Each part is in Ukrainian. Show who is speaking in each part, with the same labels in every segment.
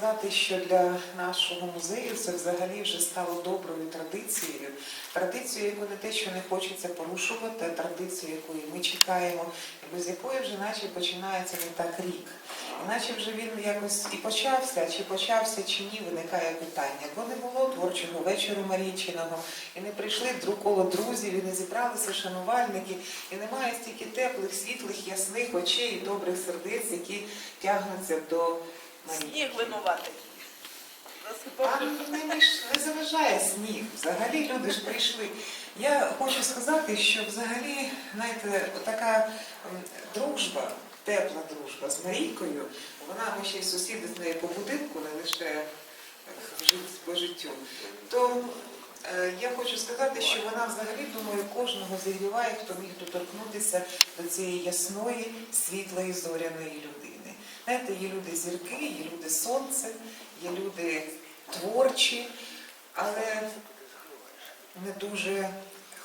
Speaker 1: Сказати, що для нашого музею це взагалі вже стало доброю традицією. Традицією, яку не те, що не хочеться порушувати, а традицію, якої ми чекаємо, без якої вже наче починається не так рік. Іначе вже він якось і почався, чи почався, чи ні, виникає питання. Бо не було творчого вечору Марійчиного, і не прийшли друг коло друзів, і не зібралися шанувальники, і немає стільки теплих, світлих, ясних очей і добрих сердець, які тягнуться до.
Speaker 2: Сніг винуватий.
Speaker 1: А
Speaker 2: Засипав.
Speaker 1: не, не заважає сніг. Взагалі люди ж прийшли. Я хочу сказати, що взагалі, знаєте, така дружба, тепла дружба з Марійкою, вона ми ще й сусіди з нею по будинку, не лише е, по життю. То е, я хочу сказати, що вона взагалі, думаю, кожного зігріває, хто міг доторкнутися до цієї ясної, світлої, зоряної людини. Знаєте, є люди зірки, є люди сонце, є люди творчі, але не дуже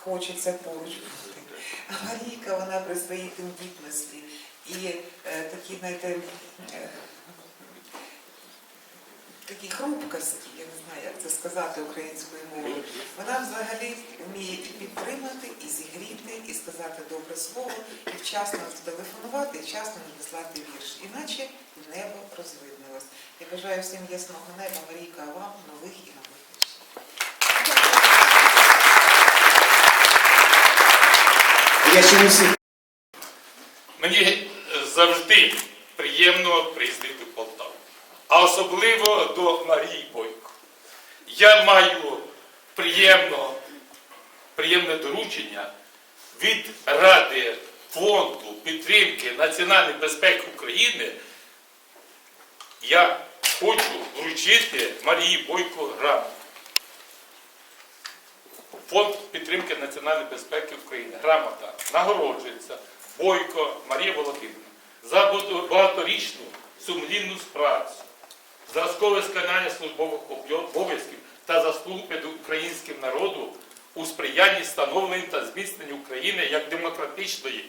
Speaker 1: хочеться поруч бути. А Марійка, вона при своїй тендітності і е, такі, знаєте, е, такій хрупкості, я не знаю, як це сказати українською мовою, вона взагалі вміє і підтримати, і зігріти, і сказати добре слово, і вчасно зателефонувати, і вчасно надіслати вірш. Іначе небо розвиднилось. Я бажаю всім ясного неба, Марійка, а вам нових і нових.
Speaker 3: Я ще не всіх.
Speaker 4: Мені завжди приємно приїздити. А особливо до Марії Бойко. Я маю приємно, приємне доручення від Ради фонду підтримки національної безпеки України. Я хочу вручити Марії Бойко грамоту. Фонд підтримки національної безпеки України. Грамота нагороджується Бойко Марія Володимирівна за багаторічну сумлінну працю, зразкове сканання службових обов'язків та заслуг перед українським народу у сприянні становленню та зміцненню України як демократичної,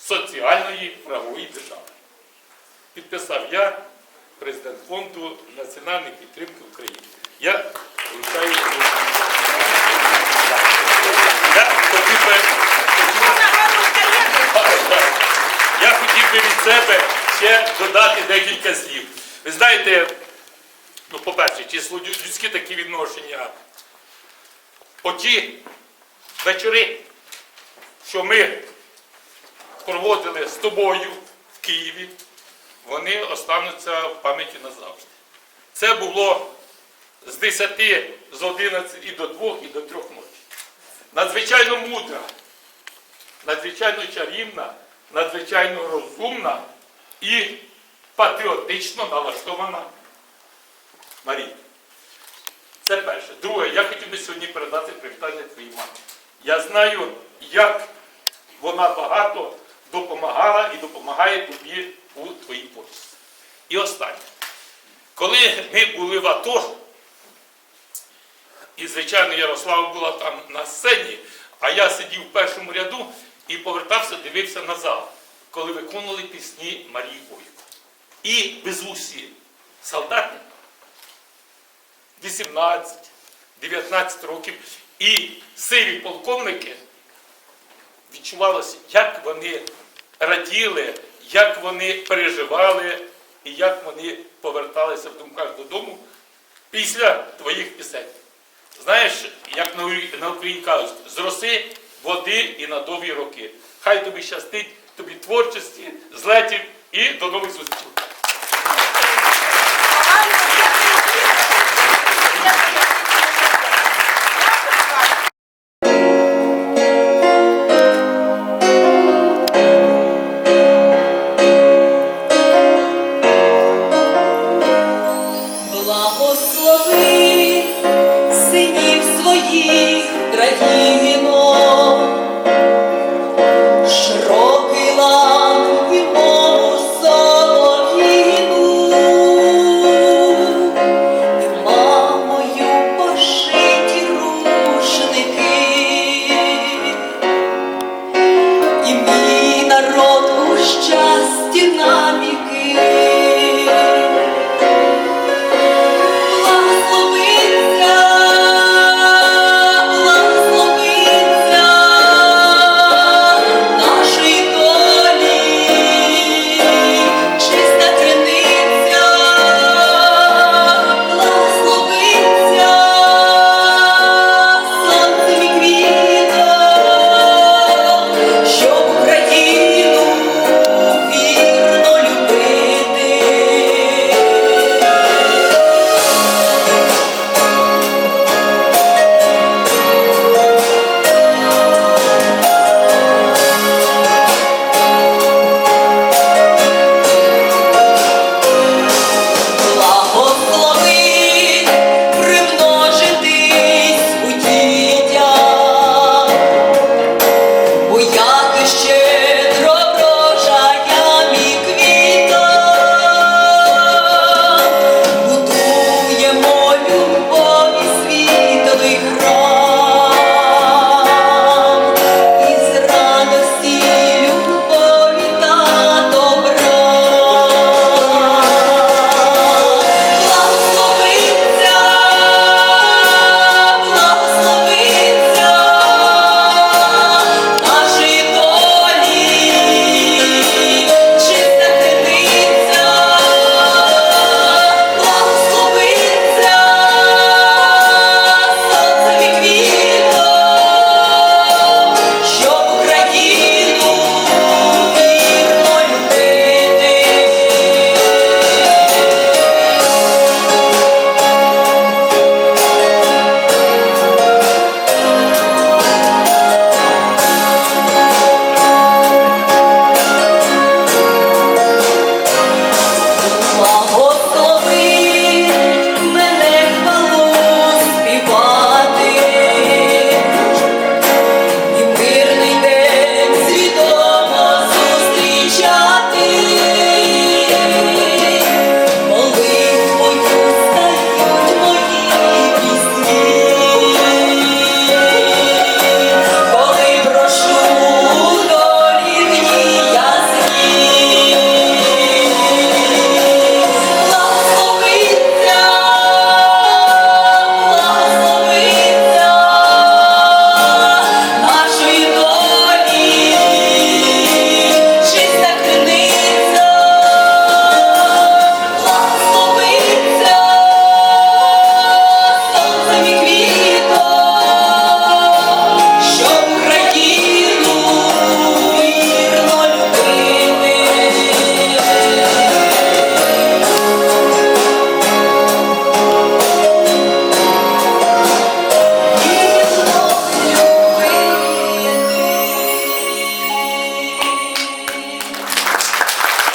Speaker 4: соціальної правової держави. Підписав я, президент фонду національної підтримки України. Я вручаю. Я хотів би від себе ще додати декілька слів. Ви знаєте, ну, по-перше, лю- людські такі відношення. Оті вечори, що ми проводили з тобою в Києві, вони остануться в пам'яті назавжди. Це було з 10, з 11 і до 2, і до 3 ночі. Надзвичайно мудра, надзвичайно чарівна, надзвичайно розумна і патріотично налаштована Марія. Це перше. Друге, я хотів би сьогодні передати привітання твоїй мамі. Я знаю, як вона багато допомагала і допомагає тобі у твоїй творчості. І останнє. Коли ми були в АТО, і, звичайно, Ярослава була там на сцені, а я сидів в першому ряду і повертався, дивився на зал, коли виконували пісні Марії Бойко. І безусі солдати 18, 19 років, і сиві полковники відчувалося, як вони раділи, як вони переживали і як вони поверталися в думках додому після твоїх пісень. Знаєш, як на Україні кажуть, з роси, води і на довгі роки. Хай тобі щастить, тобі творчості, злетів і до нових зустрічей.